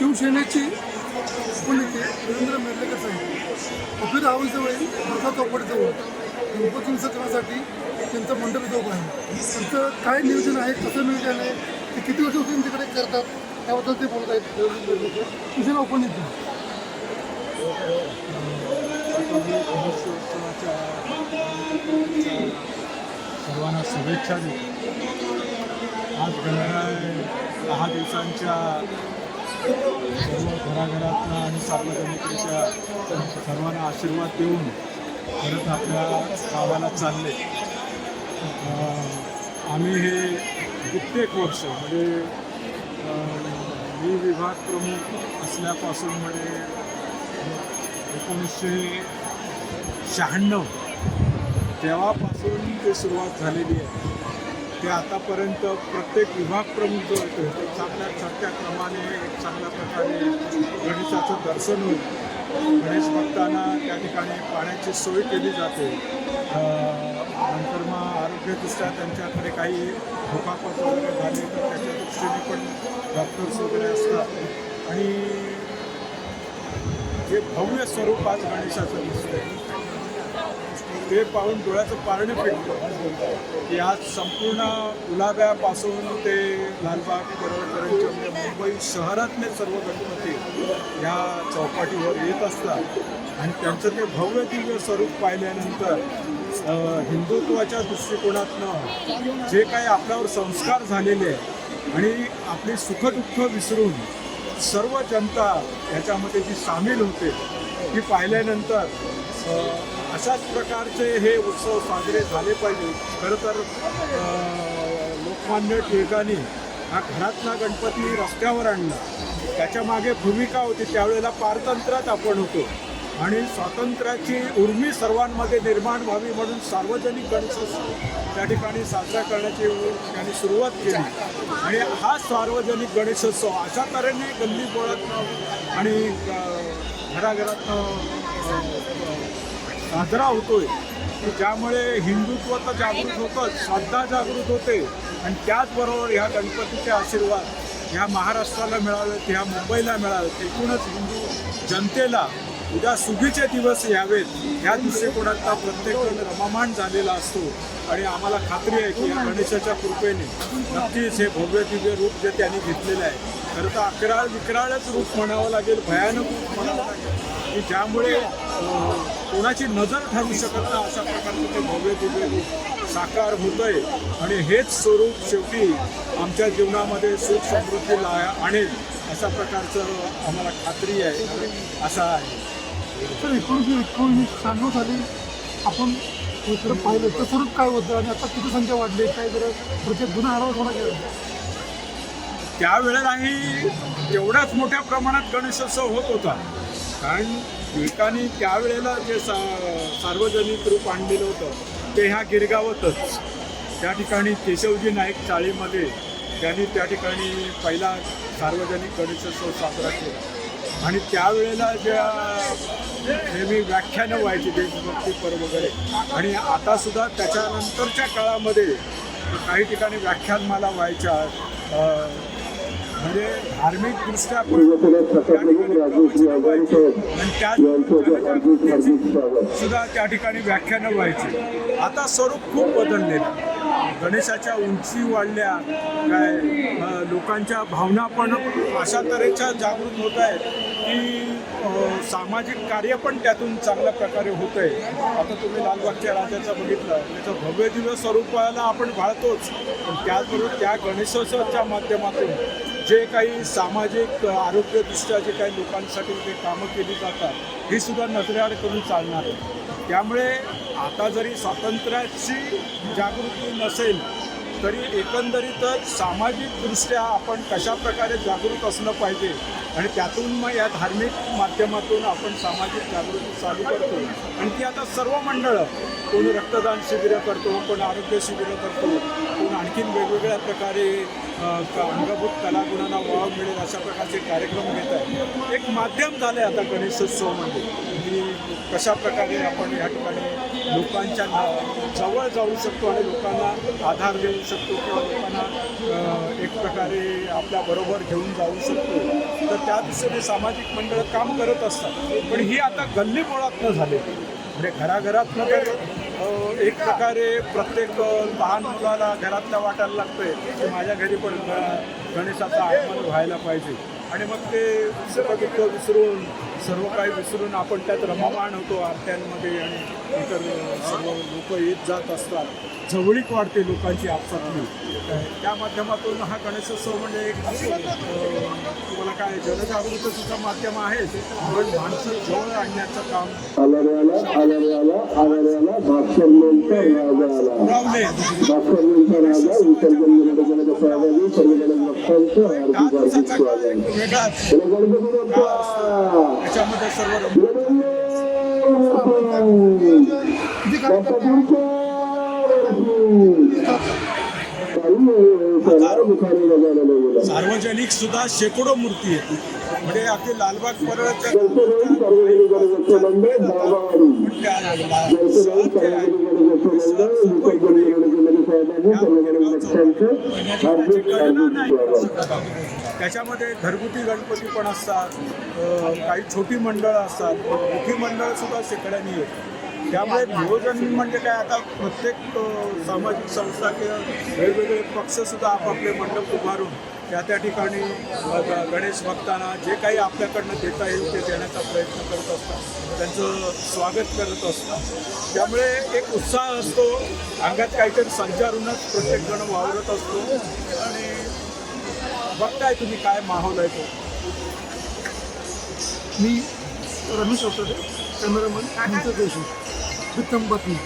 शिवसेनेची उपनेते रवींद्र मेर्लेकर साहेब. ऑफिस हाऊसजवळ वर्धा चौपडीजवळ उपचिंच करण्यासाठी त्यांचं मंडप इथं उभं आहे. त्यांचं काय नियोजन आहे कसं नियोजन आहे ते किती वर्ष होते तिकडे करतात त्याबद्दल ते बोलत आहेत. रवींद्र मेर्लेकर शिवसेना उपनेते सर्वांना शुभेच्छा देतो. आज गणराय दहा दिवसांच्या सर्व घराघरातनं आणि सार्वजनिकरित्या सर्वांना आशीर्वाद देऊन परत आपल्या गावाला चालले. आम्ही हे कित्येक वर्ष म्हणजे मी विभाग प्रमुख असल्यापासून म्हणजे एकोणीसशे शहाण्णव तेव्हापासून ते सुरुवात झालेली आहे. ते आतापर्यंत प्रत्येक विभाग प्रमुख जो येतो तो चांगल्या चढत्या क्रमाने एक चांगल्या प्रकारे गणेशाचं दर्शन होईल. गणेश भक्तांना त्या ठिकाणी पाण्याची सोय केली जाते. नंतर मग आरोग्यदृष्ट्या त्यांच्याकडे काही दुखापत वगैरे झाले तर त्याच्या दृष्टीने पण डॉक्टर्स वगैरे असतात. आणि हे भव्य स्वरूप आज गणेशाचं दिसतं ते पाहून डोळ्याचं पारणे फिटतं की आज संपूर्ण गुलाब्यापासून ते लालबाग परळपर्यंत म्हणजे मुंबई शहरातले सर्व गणपती या चौपाटीवर येत असतात. आणि त्यांचं ते भव्य दिव्य स्वरूप पाहिल्यानंतर हिंदुत्वाच्या दृष्टिकोनातनं जे काही आपल्यावर संस्कार झालेले आहे आणि आपली सुखदुःख विसरून सर्व जनता याच्यामध्ये जी सामील होते ती पाहिल्यानंतर अशाच प्रकारचे हे उत्सव साजरे झाले पाहिजे. खरं तर लोकमान्य टिळकांनी हा घरातला गणपती रस्त्यावर आणला. त्याच्यामागे भूमिका होती. त्यावेळेला पारतंत्र्यात आपण होतो. आणि स्वातंत्र्याची उर्मी सर्वांमध्ये निर्माण व्हावी म्हणून सार्वजनिक गणेशोत्सव त्या ठिकाणी साजरा करण्याची त्यांनी सुरुवात केली. आणि हा सार्वजनिक गणेशोत्सव अशा तऱ्हेने गल्ली बोळातनं आणि घराघरातनं साजरा होतोय. की ज्यामुळे हिंदुत्व तर जागृत होतंच श्रद्धा जागृत होते. आणि त्याचबरोबर ह्या गणपतीचे आशीर्वाद ह्या महाराष्ट्राला मिळावेत ह्या मुंबईला मिळावेत. एकूणच हिंदू जनतेला उद्या सुगीचे दिवस यावेत. ह्या दृष्टिकोनातला प्रत्येकजण रममाण झालेला असतो. आणि आम्हाला खात्री आहे की या गणेशाच्या कृपेने नक्कीच हे भव्य दिव्य रूप जे त्यांनी घेतलेलं आहे खरं तर अकराळ विकराळच रूप म्हणावं लागेल भयानक रूप म्हणावं लागेल. की ज्यामुळे कोणाची नजर ठरू शकत ना अशा प्रकारचं ते भव्य दिव्य साकार होतंय. आणि हेच स्वरूप शेवटी आमच्या जीवनामध्ये सुख समृद्धीला आणेल अशा प्रकारचं आम्हाला खात्री आहे असा आहे. तर एकोणीसशे एकोणीस शहाण्णव साली आपण इकडं पाहिलं तर स्वरूप काय होतं? आणि आता किती संख्या वाढली? काय जरा प्रत्येक गुन्हा आढावा थोडा गेला त्यावेळेलाही तेवढ्याच मोठ्या प्रमाणात गणेशोत्सव होत होता. कारण टिळकांनी त्यावेळेला जे सा सार्वजनिक रूप आणलेलं होतं ते ह्या गिरगावातच. त्या ठिकाणी केशवजी नाईक चाळीमध्ये त्यांनी त्या ठिकाणी पहिला सार्वजनिक गणेशोत्सव साजरा केला. आणि त्यावेळेला ज्या नेहमी व्याख्यानं व्हायची देशभक्तीपर वगैरे आणि आतासुद्धा त्याच्यानंतरच्या काळामध्ये काही ठिकाणी व्याख्यानमाला व्हायच्या म्हणजे धार्मिकदृष्ट्या पण त्या ठिकाणी आणि त्याच सुद्धा त्या ठिकाणी व्याख्यानं व्हायची. आता स्वरूप खूप बदललेलं गणेशाच्या उंची वाढल्या काय लोकांच्या भावना पण अशा तऱ्हेच्या जागृत होत आहेत की सामाजिक कार्य पण त्यातून चांगल्या प्रकारे होत आहे. आता तुम्ही लालबागच्या राजाचं बघितलं त्याचं भव्य दिव्य स्वरूपाला आपण भाळतोच पण त्याचबरोबर त्या गणेशोत्सवाच्या माध्यमातून जे काही सामाजिक आरोग्यदृष्ट्या जे काही लोकांसाठी जे कामं केली जातात ही सुद्धा नजरेआड करून चालणार आहे त्यामुळे आता जरी स्वातंत्र्याची जागृती नसेल तरी एकंदरीतच सामाजिकदृष्ट्या आपण कशा प्रकारे जागृत असलं पाहिजे आणि त्यातून मग या धार्मिक माध्यमातून आपण सामाजिक जागृती चालू करतो. आणि ती आता सर्व मंडळं कोण रक्तदान शिबिरं करतो कोण आरोग्य शिबिरं करतो कोण आणखीन वेगवेगळ्या प्रकारे अंगभूत कलागुणांना वाव मिळेल अशा प्रकारचे कार्यक्रम घेत आहे एक माध्यम झालं आहे आता गणेशोत्सव म्हणजे की कशा प्रकारे आपण या ठिकाणी लोकांच्या जवळ जाऊ शकतो आणि लोकांना आधार देऊ शकतो किंवा लोकांना एक प्रकारे आपल्याबरोबर घेऊन जाऊ शकतो. तर त्या दिशेने सामाजिक मंडळ काम करत असतात. पण ही आता गल्ली मुळातनं झाले म्हणजे घराघरातनं तर एक प्रकारे प्रत्येक लहान मुलाला घरातल्या वाटायला लागतंय की माझ्या घरी पण गणेशाचं आगमन व्हायला पाहिजे. आणि मग ते विसरून सर्व काही विसरून आपण त्यात रममाण होतो आरत्यांमध्ये आणि इतर सर्व लोक येत जात असतात जवळीक वाढते लोकांची आपसातली त्या माध्यमातून हा गणेशोत्सव म्हणजे एक तुम्हाला काय जनजागृतीचं माध्यम आहे पण माणसं जवळ आणण्याचं काम पुरावले त्याच्यामध्ये सर्व रंग सार्वजनिक सुद्धा शेकडो मूर्ती आहेत. म्हणजे आपले लालबाग परत त्याच्यामध्ये घरगुती गणपती पण असतात काही छोटी मंडळ असतात मोठी मंडळ सुद्धा शेकड्यांनी आहेत त्यामुळे नियोजन म्हणजे काय? आता प्रत्येक सामाजिक संस्था किंवा वेगवेगळे पक्षसुद्धा आपापले मंडप उभारून त्या त्या ठिकाणी ग- गणेश भक्तांना जे काही आपल्याकडनं देता येईल ते देण्याचा प्रयत्न करत असतात. त्यांचं स्वागत करत असतात. त्यामुळे एक उत्साह असतो. अंगात काहीतरी संचारूनच प्रत्येक जण वावरत असतो. आणि बघताय तुम्ही काय माहोल आहे तो. मी रमेश होतो कॅमेरामन जोशी bertempat ni.